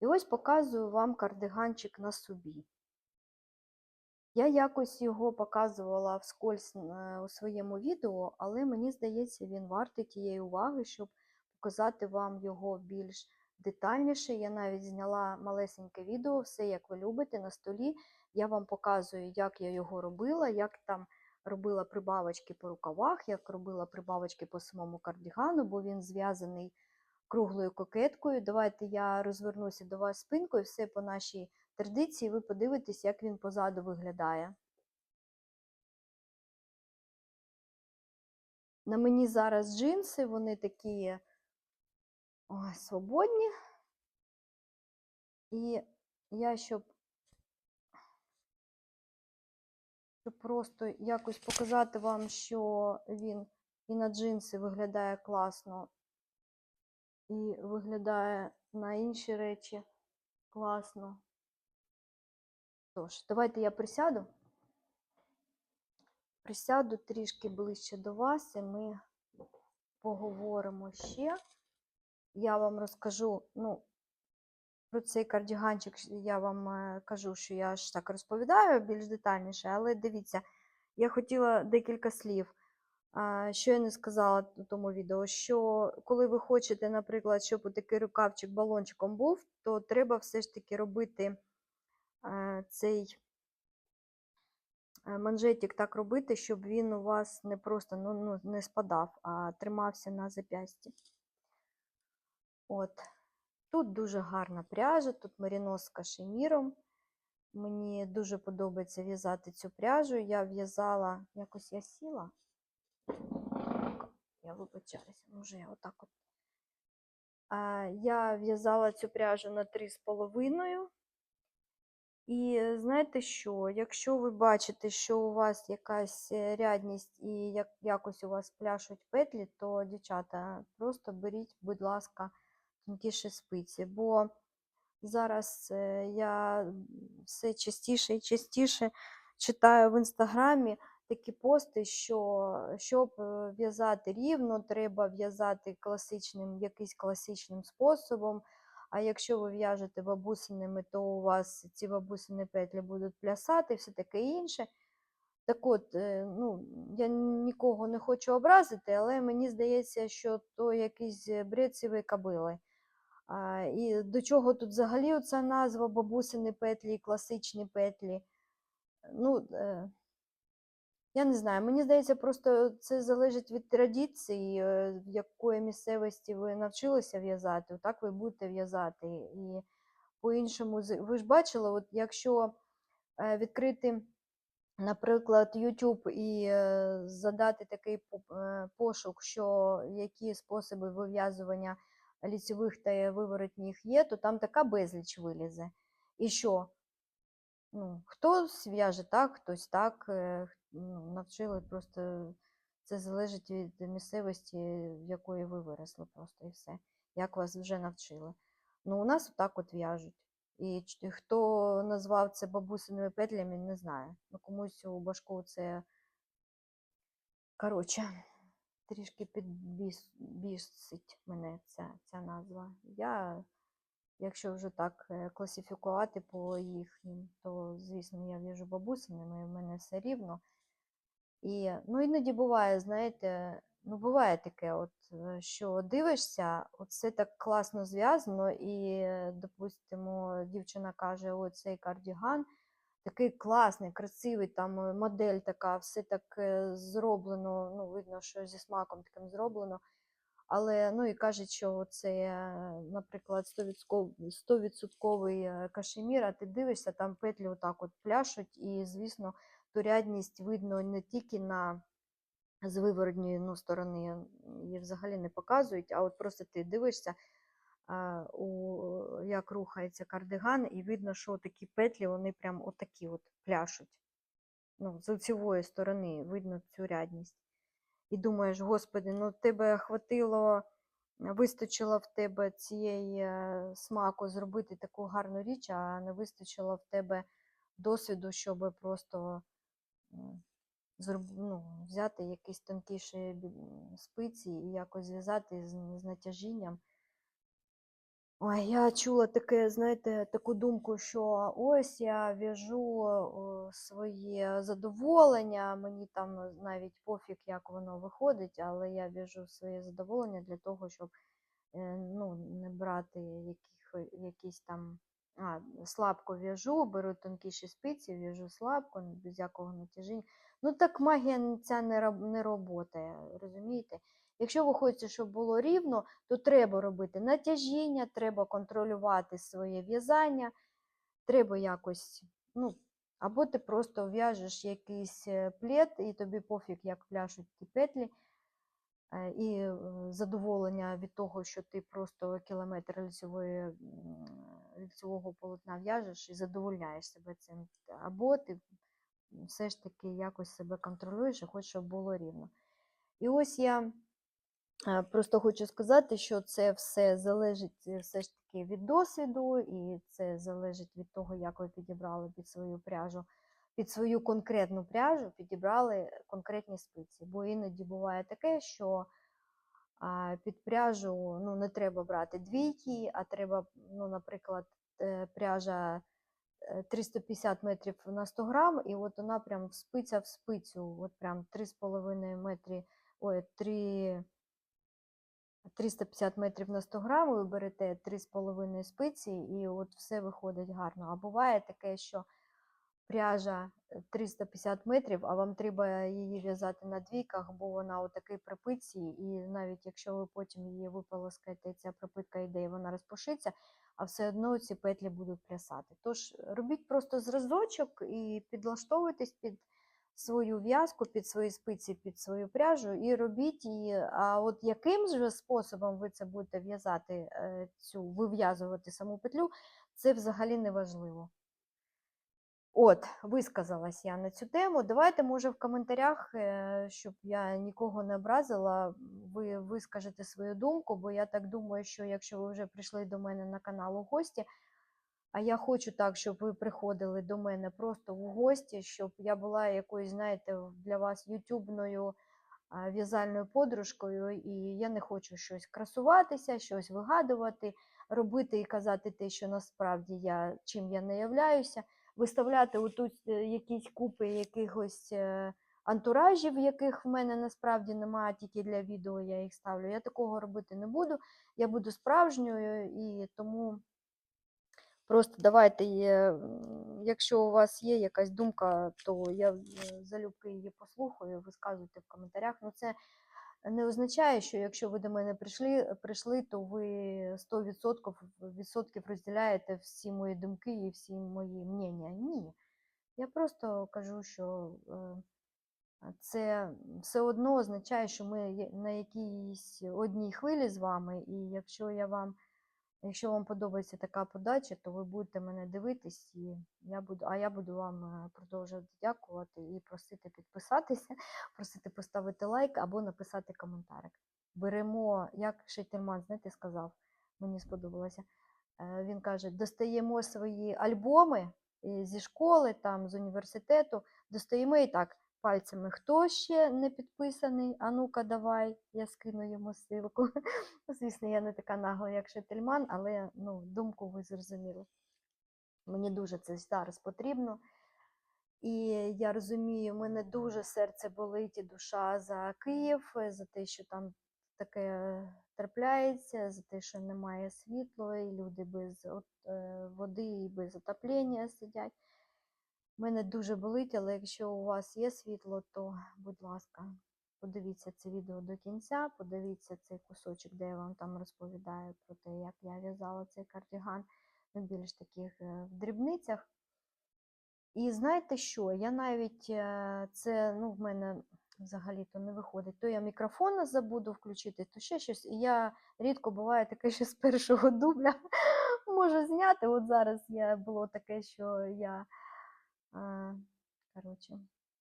І ось показую вам кардиганчик на собі. Я якось його показувала вскользь е, у своєму відео, але мені здається, він вартий тієї уваги, щоб показати вам його більш детальніше. Я навіть зняла малесеньке відео, все як ви любите, на столі. Я вам показую, як я його робила, як там робила прибавочки по рукавах, як робила прибавочки по самому кардигану, бо він зв'язаний круглою кокеткою. Давайте я розвернуся до вас спинкою, все по нашій традиції, ви подивитесь, як він позаду виглядає. На мені зараз джинси, вони такі ой, свободні. І я, щоб, щоб просто якось показати вам, що він і на джинси виглядає класно, і виглядає на інші речі класно. Тож, давайте я присяду. Присяду трішки ближче до вас, і ми поговоримо ще. Я вам розкажу, ну, про цей кардіганчик я вам е, кажу, що я ж так розповідаю більш детальніше, але дивіться, я хотіла декілька слів, що я не сказала у тому відео, що коли ви хочете, наприклад, щоб такий рукавчик балончиком був, то треба все ж таки робити е, цей е, манжетик так робити, щоб він у вас не просто ну, ну, не спадав, а тримався на зап'ясті. От. Тут дуже гарна пряжа, тут мерінос з кашеміром. Мені дуже подобається в'язати цю пряжу. Я в'язала, якось я сіла. Я вибачаюся, може я отак от. Я в'язала цю пряжу на 3,5. І знаєте що? Якщо ви бачите, що у вас якась е, рядність і як, якось у вас пляшуть петлі, то, дівчата, просто беріть, будь ласка, тонкіші спиці. Бо зараз е, я все частіше і частіше читаю в інстаграмі такі пости, що щоб е, в'язати рівно, треба в'язати класичним, якийсь класичним способом. А якщо ви в'яжете бабусинами, то у вас ці бабусини петлі будуть плясати все таке інше. Так от, е, ну, я нікого не хочу образити, але мені здається, що то якийсь бред сивої кобили. А, І до чого тут взагалі оця назва бабусини петлі класичні петлі? Ну, е, я не знаю, мені здається, просто це залежить від традиції, е, в якої місцевості ви навчилися в'язати, так ви будете в'язати. І по-іншому, ви ж бачили, от якщо е, відкрити, наприклад, YouTube і е, задати такий пошук, що які способи вив'язування ліцевих та виворотніх є, то там така безліч вилізе. І що? Ну, хтось в'яже так, хтось так, е, ну, навчили просто це залежить від місцевості, в якої ви виросли, просто і все, як вас вже навчили. Ну, у нас отак от в'яжуть. І хто назвав це бабусиними петлями, не знаю. Ну, комусь у башку це коротше, трішки підбісить мене ця, ця назва. Я Якщо вже так е, класифікувати по їхнім, то, звісно, я в'яжу бабусинами, і в мене все рівно. І ну, іноді буває, знаєте, ну буває таке, от, е, що дивишся, от все так класно зв'язано, і, е, допустимо, дівчина каже, ой, цей кардіган такий класний, красивий, там модель така, все так зроблено, ну, видно, що зі смаком таким зроблено. Але ну і кажуть, що це, е, наприклад, 100% е, кашемір, а ти дивишся, там петлі отак от пляшуть, і, звісно, ту рядність видно не тільки на з виворотньої ну, сторони, її взагалі не показують, а от просто ти дивишся, а, у, як рухається кардиган, і видно, що такі петлі, вони прям отакі от пляшуть. Ну, з лицевої сторони видно цю рядність і думаєш, господи, ну тебе хватило, вистачило в тебе цієї е, смаку зробити таку гарну річ, а не вистачило в тебе досвіду, щоб просто ну, взяти якісь тонкіші спиці і якось зв'язати з, з натяжінням. Ой, я чула таке, знаєте, таку думку, що ось я в'яжу своє задоволення, мені там навіть пофіг, як воно виходить, але я в'яжу своє задоволення для того, щоб е, ну, не брати яких, якісь там. А, слабко в'яжу, беру тонкіші спиці, в'яжу слабко, без якого натяжіння. Ну так магія ця не, не роботає, розумієте? Якщо ви хочете, щоб було рівно, то треба робити натяжіння, треба контролювати своє в'язання, треба якось, ну, або ти просто в'яжеш якийсь е, плед, і тобі пофіг, як пляшуть ті петлі, е, і е, задоволення від того, що ти просто кілометр лицьової, м, полотна в'яжеш і задовольняєш себе цим. Або ти все ж таки якось себе контролюєш і хочеш, щоб було рівно. І ось я Просто хочу сказати, що це все залежить е, все ж таки від досвіду, і це залежить від того, як ви підібрали під свою пряжу, під свою конкретну пряжу підібрали конкретні спиці. Бо іноді буває таке, що під пряжу ну, не треба брати двійки, а треба, ну, наприклад, е, пряжа е, 350 метрів на 100 грам, і от вона прям спиця в спицю, от прям 3,5 метри, ой, 3. 350 метрів на 100 грам, ви берете 3,5 спиці, і от все виходить гарно. А буває таке, що пряжа е, 350 метрів, а вам треба її в'язати на двійках, бо вона отакий припиці, і навіть якщо ви потім її виполоскаєте, ця припитка йде і вона розпушиться, а все одно ці петлі будуть плясати. Тож робіть просто зразочок і підлаштовуйтесь під свою в'язку, під свої спиці, під свою пряжу і робіть її. А от яким же способом ви це будете в'язати, е, цю вив'язувати саму петлю, це взагалі не важливо. От, висказалась я на цю тему. Давайте, може, в коментарях, е, щоб я нікого не образила, ви вискажете свою думку, бо я так думаю, що якщо ви вже прийшли до мене на канал у гості, а я хочу так, щоб ви приходили до мене просто в гості, щоб я була якоюсь, знаєте, для вас ютубною в'язальною подружкою, і я не хочу щось красуватися, щось вигадувати, робити і казати те, що насправді я чим я не являюся, виставляти отут е, якісь купи якихось е, антуражів, яких в мене насправді немає, тільки для відео я їх ставлю. Я такого робити не буду. Я буду справжньою і тому. Просто давайте, якщо у вас є якась думка, то я залюбки її послухаю, висказуйте в коментарях. Ну, це не означає, що якщо ви до мене прийшли, прийшли то ви 100% відсотків розділяєте всі мої думки і всі мої мнення. Ні. Я просто кажу, що е, це все одно означає, що ми на якійсь одній хвилі з вами, і якщо я вам. Якщо вам подобається така подача, то ви будете мене дивитись, і я буду, а я буду вам е, продовжувати дякувати і просити підписатися, просити поставити лайк або написати коментарик. Беремо, як Шейтерман, знаєте, сказав, мені сподобалося. е, Він каже: достаємо свої альбоми е, зі школи, там, з університету, достаємо і так пальцями. Хто ще не підписаний? А ну-ка, давай, я скину йому ссылку. Ну, Звісно, я не така нагла, як Шетельман, але ну, думку ви зрозуміли. Мені дуже це зараз потрібно. І я розумію, мене дуже серце болить і душа за Київ, за те, що там таке трапляється, за те, що немає світла, і люди без е, води і без отоплення сидять. Мене дуже болить, але якщо у вас є світло, то, будь ласка, подивіться це відео до кінця, подивіться цей кусочок, де я вам там розповідаю про те, як я в'язала цей кардіган на більш таких е, в дрібницях. І знаєте що? Я навіть е, це ну, в мене взагалі-то не виходить. То я мікрофон забуду включити, то ще щось. І я рідко буває таке, що з першого дубля можу зняти. От зараз я було таке, що я коротше,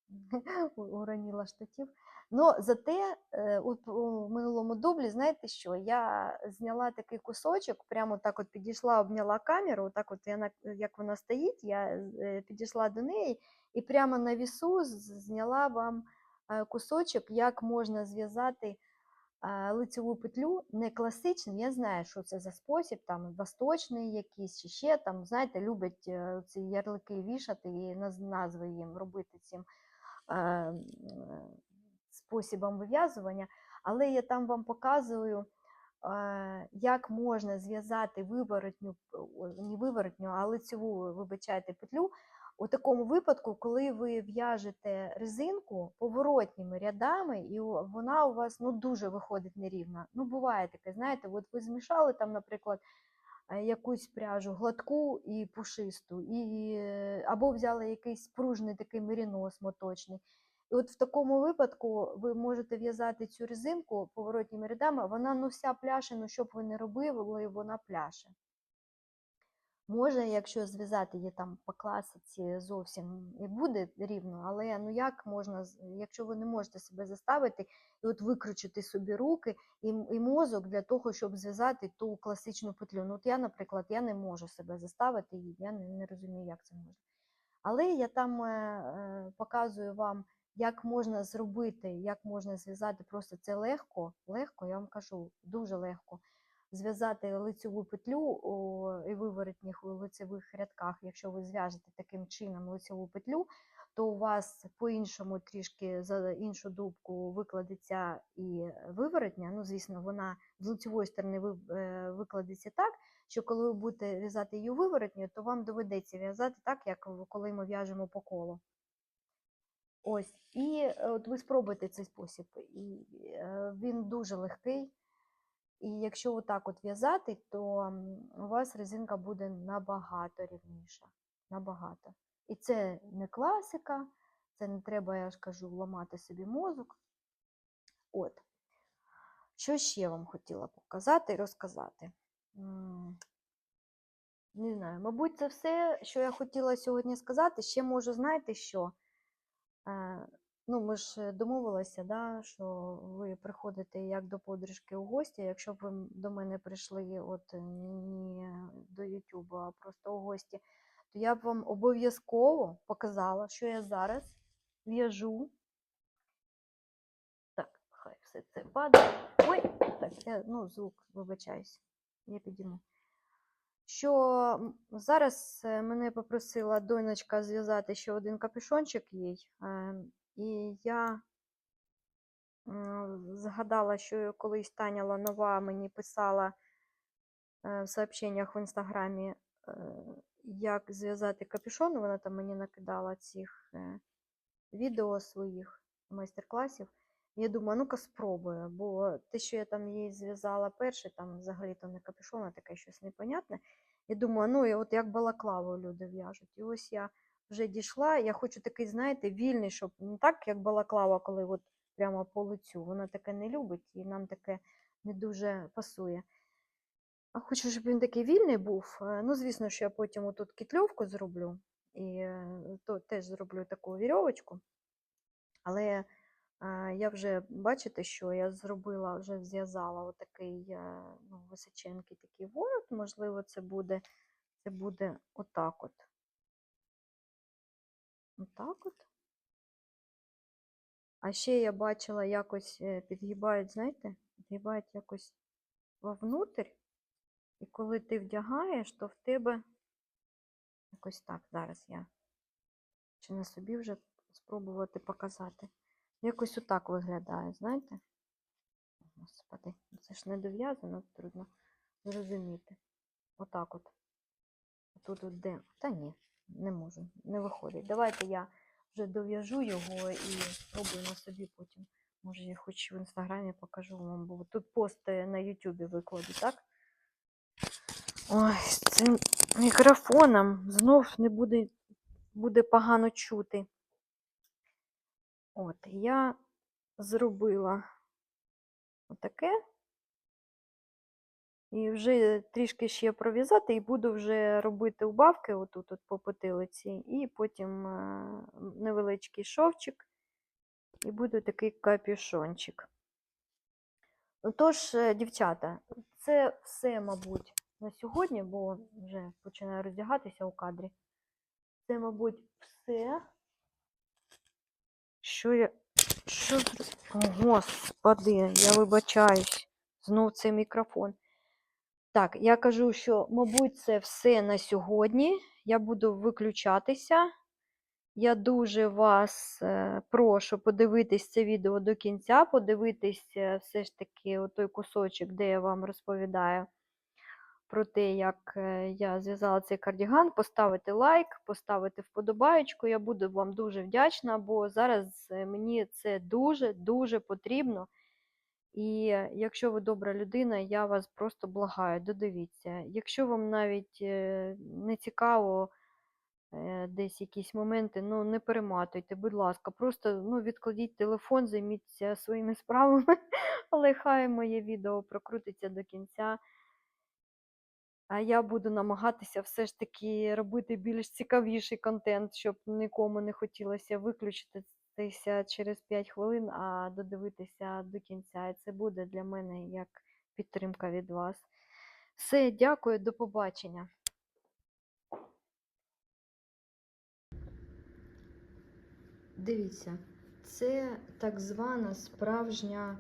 у- уроніла штатів. Ну, зате е, у минулому дублі, знаєте що, я зняла такий кусочок, прямо так от підійшла, обняла камеру, так от я, як вона стоїть, я е, підійшла до неї і прямо на вісу зняла вам е, кусочок, як можна зв'язати лицеву петлю не класичним. Я знаю, що це за спосіб, там восточний якийсь, чи ще там, знаєте, люблять ці ярлики вішати і назви їм робити цим м, е, вив'язування. Але я там вам показую, як можна зв'язати виворотню, не виворотню, а лицеву, вибачайте, петлю у такому випадку, коли ви в'яжете резинку поворотніми рядами, і вона у вас ну, дуже виходить нерівна. Ну, буває таке, знаєте, от ви змішали там, наприклад, е, якусь пряжу гладку і пушисту, і, е, або взяли якийсь пружний такий мерінос моточний. І от в такому випадку ви можете в'язати цю резинку поворотніми рядами, вона ну вся пляше, ну що б ви не робили, вона пляше. Може, якщо зв'язати її там по класиці зовсім і буде рівно, але ну як можна, якщо ви не можете себе заставити і от викручити собі руки і, і мозок для того, щоб зв'язати ту класичну петлю. Ну, от я, наприклад, я не можу себе заставити, і я не, не розумію, як це можна. Але я там е, е, показую вам, як можна зробити, як можна зв'язати просто це легко, легко, я вам кажу, дуже легко зв'язати лицеву петлю і виворотніх у лицевих рядках, якщо ви зв'яжете таким чином лицеву петлю, то у вас по-іншому трішки за іншу дубку викладеться і виворотня. Ну, звісно, вона з лицевої сторони е, викладеться так, що коли ви будете в'язати її виворотньою, то вам доведеться в'язати так, як коли ми в'яжемо по колу. Ось, і е, от ви спробуйте цей спосіб. І е, він дуже легкий. І якщо отак от в'язати, то у вас резинка буде набагато рівніша. Набагато. І це не класика, це не треба, я ж кажу, ламати собі мозок. От. Що ще вам хотіла показати і розказати? Не знаю, мабуть, це все, що я хотіла сьогодні сказати. Ще можу, знаєте що? Е, Ну, ми ж е, домовилися, да, що ви приходите як до подружки у гості. Якщо б ви до мене прийшли от е, не до Ютубу, а просто у гості, то я б вам обов'язково показала, що я зараз в'яжу. Так, хай все це падає. Ой, так, я, ну, звук, вибачаюсь, я підійму. Що зараз е, мене попросила донечка зв'язати ще один капюшончик їй. І я згадала, що колись Таня Ланова мені писала е, в сообщеннях в інстаграмі, е, як зв'язати капюшон. Вона там мені накидала цих е, відео своїх майстер-класів. Я думаю, ну-ка спробую, бо те, що я там їй зв'язала перше, там взагалі то не капюшон, а таке щось непонятне. Я думаю, ну і от як балаклаву люди в'яжуть. І ось я вже дійшла. Я хочу такий, знаєте, вільний, щоб не так, як балаклава, коли от прямо по лицю. Вона таке не любить і нам таке не дуже пасує. А хочу, щоб він такий вільний був. Е, Ну, звісно, що я потім тут кітльовку зроблю і е, то теж зроблю таку вірьовочку. Але е, я вже бачите, що я зробила, вже зв'язала отакий ну, височенький такий ворот. Можливо, це буде, це буде отак от. Отак от. А ще я бачила, якось е, підгибають, знаєте, підгибають якось вовнутрь. І коли ти вдягаєш, то в тебе якось так зараз я чи на собі вже спробувати показати. Якось отак виглядає, знаєте? Господи, це ж не дов'язано, трудно зрозуміти. Отак от. Тут от де. Та ні, не можу, не виходить. Давайте я вже дов'яжу його і спробую на собі потім. Може, я хоч в інстаграмі покажу вам, бо тут пост на Ютубі викладу, так? Ой, з цим мікрофоном знов не буде, буде погано чути. От, я зробила отаке. І вже трішки ще пров'язати, і буду вже робити убавки отут от по потилиці, і потім е, невеличкий шовчик, і буде такий капюшончик. Ну, Тож, е, дівчата, це все, мабуть, на сьогодні, бо вже починаю роздягатися у кадрі. Це, мабуть, все, що я Що. Господи, я вибачаюсь. Знов цей мікрофон. Так, я кажу, що, мабуть, це все на сьогодні. Я буду виключатися. Я дуже вас е, прошу подивитись це відео до кінця, подивитись е, все ж таки той кусочок, де я вам розповідаю про те, як е, я зв'язала цей кардіган, поставити лайк, поставити вподобаєчку. Я буду вам дуже вдячна, бо зараз мені це дуже-дуже потрібно. І е, якщо ви добра людина, я вас просто благаю, додивіться. Якщо вам навіть е, не цікаво е, десь якісь моменти, ну не перематуйте, будь ласка, просто ну, відкладіть телефон, займіться своїми справами, але хай моє відео прокрутиться до кінця. А я буду намагатися все ж таки робити більш цікавіший контент, щоб нікому не хотілося виключитися через 5 хвилин, а додивитися до кінця. І це буде для мене як підтримка від вас. Все, дякую, до побачення. Дивіться, це так звана справжня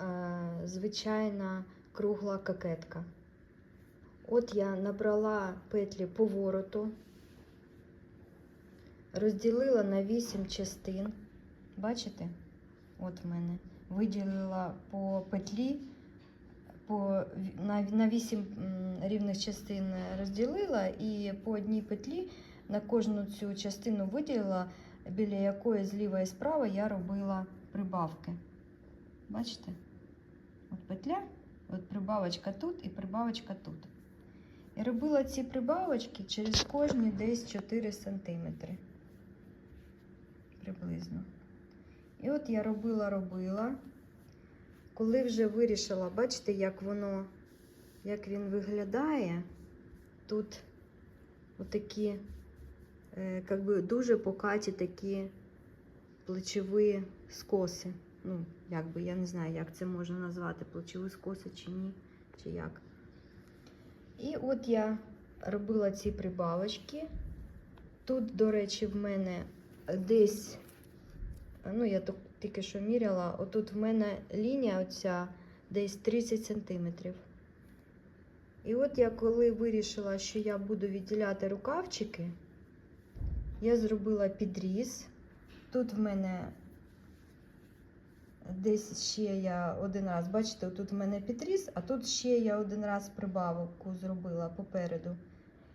е, звичайна кругла кокетка. От я набрала петлі повороту, розділила на 8 частин. Бачите? От в мене. Виділила по петлі, по, на, на 8 рівних частин розділила і по одній петлі на кожну цю частину виділила, біля якої зліва і справа я робила прибавки. Бачите? От петля, от прибавочка тут і прибавочка тут. І робила ці прибавочки через кожні десь 4 см. Приблизно. І от я робила, робила. Коли вже вирішила, бачите, як воно, як він виглядає, тут отакі, е, как би дуже покаті такі плечові скоси. Ну, як би, я не знаю, як це можна назвати, плечові скоси чи ні, чи як. І от я робила ці прибавочки. Тут, до речі, в мене десь, ну, я тільки що міряла, отут в мене лінія оця десь 30 см. І от я коли вирішила, що я буду відділяти рукавчики, я зробила підріз. Тут в мене десь ще я один раз, бачите, тут в мене підріз, а тут ще я один раз прибавку зробила попереду.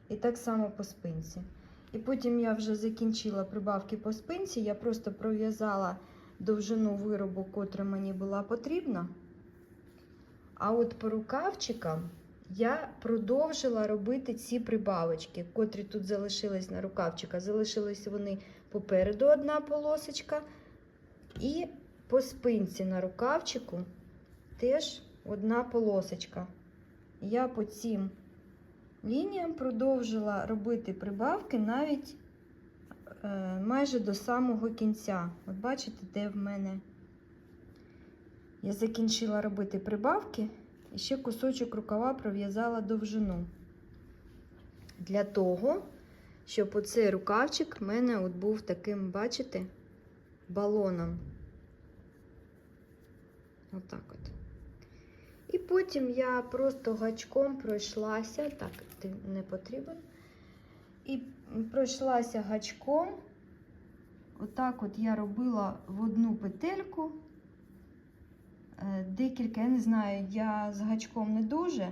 І так само по спинці. І потім я вже закінчила прибавки по спинці, я просто пров'язала довжину виробу, котра мені була потрібна. А от по рукавчикам я продовжила робити ці прибавочки, котрі тут залишились на рукавчика. Залишились вони попереду одна полосочка. І по спинці на рукавчику теж одна полосочка. Я по цим лініям продовжила робити прибавки навіть е, майже до самого кінця. От бачите, де в мене я закінчила робити прибавки і ще кусочок рукава пров'язала довжину. Для того, щоб оцей рукавчик в мене от був таким, бачите, балоном. Отак от. І потім я просто гачком пройшлася, так, ти не потрібен. І пройшлася гачком. Отак от я робила в одну петельку. Е, Декілька, я не знаю, я з гачком не дуже. Е,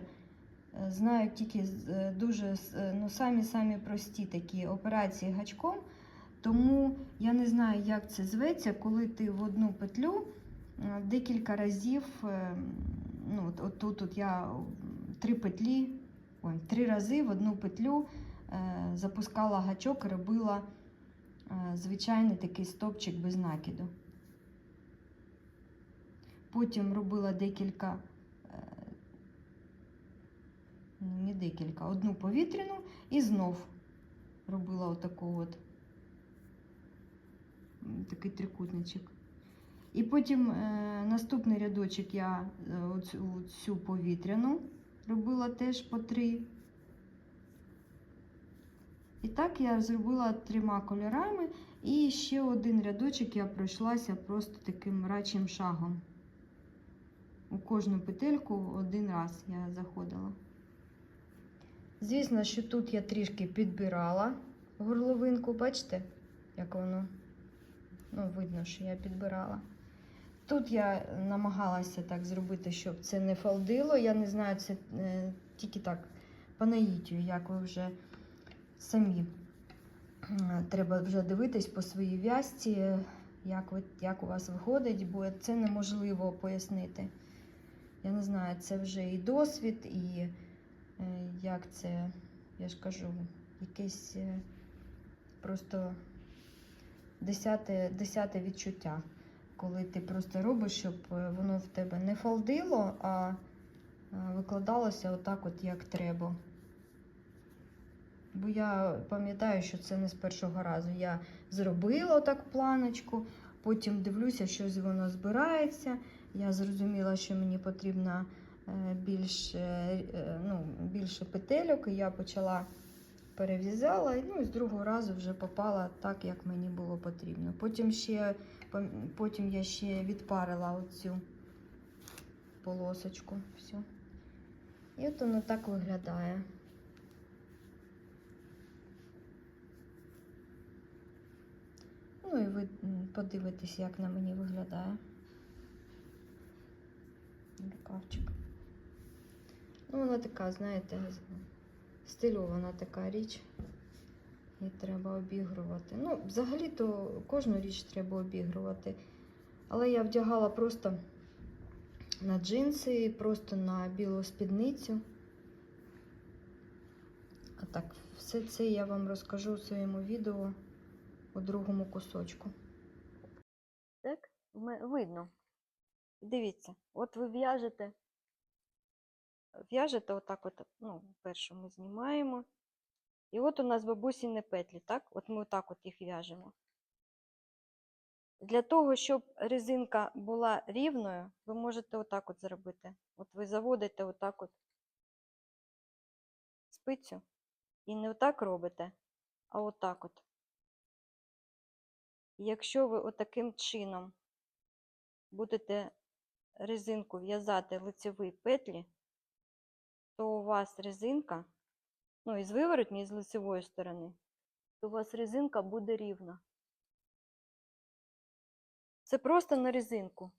Знаю тільки е, дуже ну, самі-самі прості такі операції гачком. Тому я не знаю, як це зветься, коли ти в одну петлю декілька разів, ну, от, от тут от я три петлі, ой, три рази в одну петлю е, запускала гачок і робила е, звичайний такий стопчик без накиду. Потім робила декілька, е, ну, не декілька, одну повітряну і знов робила отаку от такий трикутничок. І потім е, наступний рядочок я е, оцю, цю повітряну робила теж по три. І так я зробила трьома кольорами. І ще один рядочок я пройшлася просто таким мрачим шагом. У кожну петельку один раз я заходила. Звісно, що тут я трішки підбирала горловинку, бачите, як воно? Ну, видно, що я підбирала. Тут я намагалася так зробити, щоб це не фалдило. Я не знаю, це е, тільки так по наїтію, як ви вже самі. Е, Треба вже дивитись по своїй в'язці, як, ви, як у вас виходить, бо це неможливо пояснити. Я не знаю, це вже і досвід, і е, як це, я ж кажу, якесь е, просто десяте, десяте відчуття, коли ти просто робиш, щоб е, воно в тебе не фалдило, а е, викладалося отак, от як треба. Бо я пам'ятаю, що це не з першого разу. Я зробила отак планочку, потім дивлюся, щось воно збирається. Я зрозуміла, що мені потрібно е, більше, ну, більше петельок, і я почала перев'язала, ну, і з другого разу вже попала так, як мені було потрібно. Потім, ще, потім я ще відпарила оцю полосочку. Всю. І от воно так виглядає. Ну і ви подивитесь, як на мені виглядає. Рукавчик. Ну, вона така, знаєте, стильована така річ. І треба обігрувати. Ну, взагалі-то кожну річ треба обігрувати. Але я вдягала просто на джинси, просто на білу спідницю. А так, все це я вам розкажу у своєму відео у другому кусочку. Так, видно. Дивіться, от ви в'яжете, в'яжете отак, от, ну, першу ми знімаємо. І от у нас бабусіни петлі, так? От ми отак от їх в'яжемо. Для того, щоб резинка була рівною, ви можете отак от зробити. От ви заводите отак от спицю і не отак робите, а отак от. Якщо ви отаким чином будете резинку в'язати лицеві петлі, то у вас резинка, ну, і з виворотні, і з лицевої сторони, то у вас резинка буде рівна. Це просто на резинку.